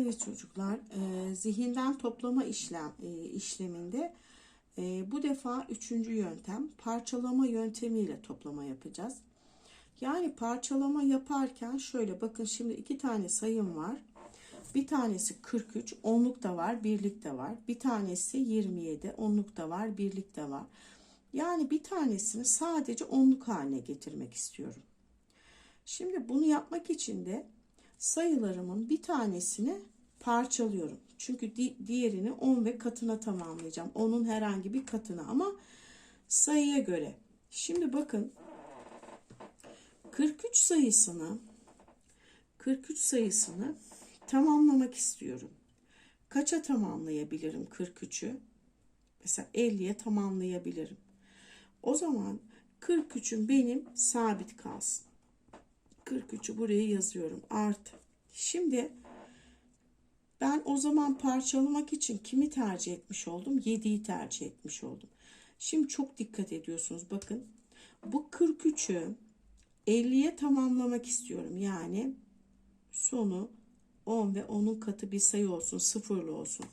Evet çocuklar, e, zihinden toplama işlem e, işleminde e, bu defa üçüncü yöntem parçalama yöntemiyle toplama yapacağız. Yani parçalama yaparken şöyle bakın şimdi iki tane sayım var. Bir tanesi 43, onluk da var, birlik de var. Bir tanesi 27, onluk da var, birlik de var. Yani bir tanesini sadece onluk haline getirmek istiyorum. Şimdi bunu yapmak için de sayılarımın bir tanesini parçalıyorum. Çünkü di- diğerini 10 ve katına tamamlayacağım. Onun herhangi bir katına ama sayıya göre. Şimdi bakın 43 sayısını 43 sayısını tamamlamak istiyorum. Kaça tamamlayabilirim 43'ü? Mesela 50'ye tamamlayabilirim. O zaman 43'üm benim sabit kalsın. 43'ü buraya yazıyorum. Artı. Şimdi ben o zaman parçalamak için kimi tercih etmiş oldum? 7'yi tercih etmiş oldum. Şimdi çok dikkat ediyorsunuz. Bakın bu 43'ü 50'ye tamamlamak istiyorum. Yani sonu 10 ve onun katı bir sayı olsun. Sıfırlı olsun.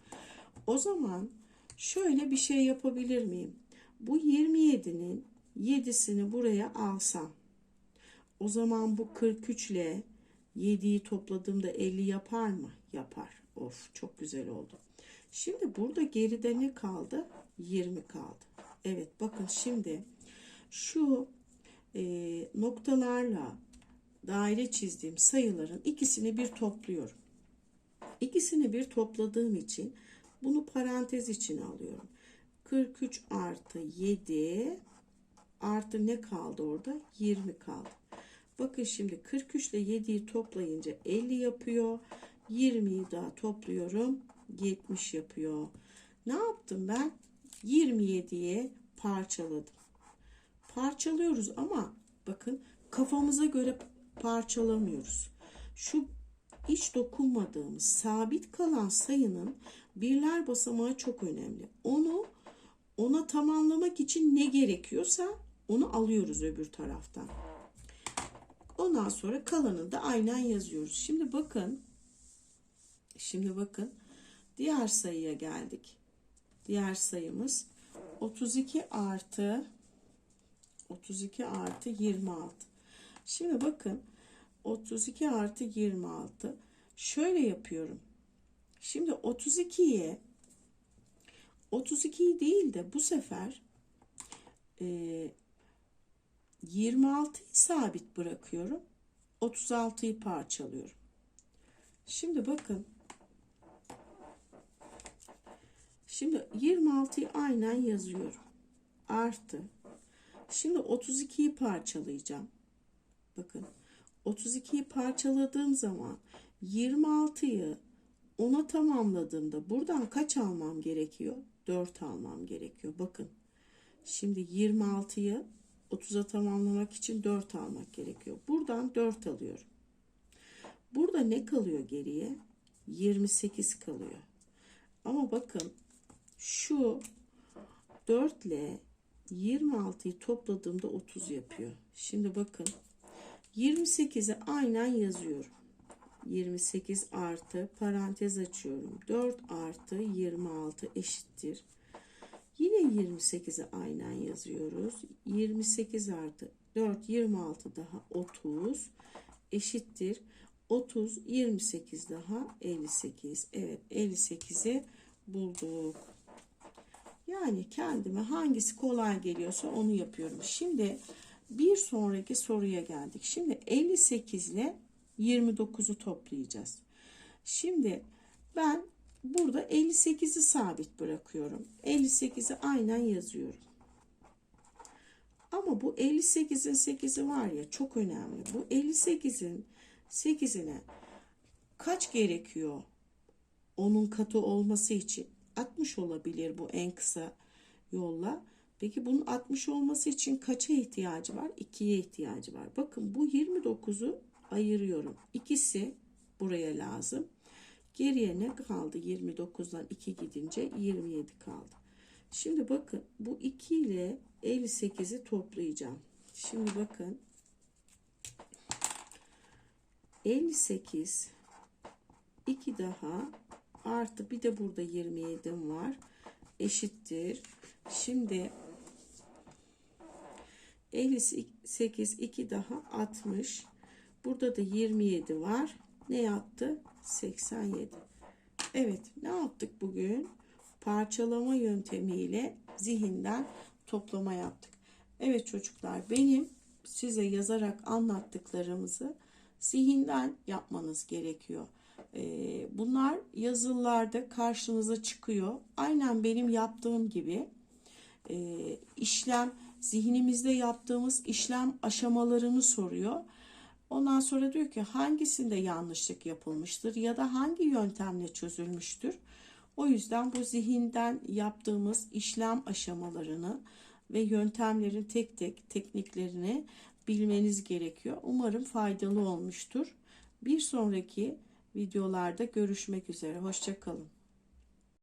O zaman şöyle bir şey yapabilir miyim? Bu 27'nin 7'sini buraya alsam. O zaman bu 43 ile 7'yi topladığımda 50 yapar mı? Yapar. Of çok güzel oldu. Şimdi burada geride ne kaldı? 20 kaldı. Evet bakın şimdi şu e, noktalarla daire çizdiğim sayıların ikisini bir topluyorum. İkisini bir topladığım için bunu parantez içine alıyorum. 43 artı 7 artı ne kaldı orada? 20 kaldı. Bakın şimdi 43 ile 7'yi toplayınca 50 yapıyor. 20'yi daha topluyorum. 70 yapıyor. Ne yaptım ben? 27'ye parçaladım. Parçalıyoruz ama bakın kafamıza göre parçalamıyoruz. Şu hiç dokunmadığımız sabit kalan sayının birler basamağı çok önemli. Onu ona tamamlamak için ne gerekiyorsa onu alıyoruz öbür taraftan. Ondan sonra kalanını da aynen yazıyoruz. Şimdi bakın. Şimdi bakın. Diğer sayıya geldik. Diğer sayımız 32 artı 32 artı 26. Şimdi bakın 32 artı 26. Şöyle yapıyorum. Şimdi 32'ye 32'yi değil de bu sefer 26'yı sabit bırakıyorum. 36'yı parçalıyorum. Şimdi bakın. Şimdi 26'yı aynen yazıyorum. Artı. Şimdi 32'yi parçalayacağım. Bakın. 32'yi parçaladığım zaman 26'yı ona tamamladığımda buradan kaç almam gerekiyor? 4 almam gerekiyor. Bakın. Şimdi 26'yı 30'a tamamlamak için 4 almak gerekiyor. Buradan 4 alıyorum. Burada ne kalıyor geriye? 28 kalıyor. Ama bakın şu 4 ile 26'yı topladığımda 30 yapıyor. Şimdi bakın 28'i aynen yazıyorum. 28 artı parantez açıyorum. 4 artı 26 eşittir. Yine 28'i aynen yazıyoruz. 28 artı 4 26 daha 30 eşittir. 30 28 daha 58. Evet 58'i bulduk. Yani kendime hangisi kolay geliyorsa onu yapıyorum. Şimdi bir sonraki soruya geldik. Şimdi 58 ile 29'u toplayacağız. Şimdi ben burada 58'i sabit bırakıyorum. 58'i aynen yazıyorum. Ama bu 58'in 8'i var ya çok önemli. Bu 58'in 8'ine kaç gerekiyor? Onun katı olması için 60 olabilir bu en kısa yolla. Peki bunun 60 olması için kaça ihtiyacı var? 2'ye ihtiyacı var. Bakın bu 29'u ayırıyorum. İkisi buraya lazım. Geriye ne kaldı? 29'dan 2 gidince 27 kaldı. Şimdi bakın bu 2 ile 58'i toplayacağım. Şimdi bakın 58 2 daha artı bir de burada 27'm var. Eşittir. Şimdi 58 2 daha 60. Burada da 27 var. Ne yaptı? 87. Evet, ne yaptık bugün? Parçalama yöntemiyle zihinden toplama yaptık. Evet çocuklar, benim size yazarak anlattıklarımızı zihinden yapmanız gerekiyor. Ee, bunlar yazılarda karşınıza çıkıyor. Aynen benim yaptığım gibi e, işlem zihnimizde yaptığımız işlem aşamalarını soruyor. Ondan sonra diyor ki hangisinde yanlışlık yapılmıştır ya da hangi yöntemle çözülmüştür. O yüzden bu zihinden yaptığımız işlem aşamalarını ve yöntemlerin tek tek tekniklerini bilmeniz gerekiyor. Umarım faydalı olmuştur. Bir sonraki videolarda görüşmek üzere. Hoşçakalın.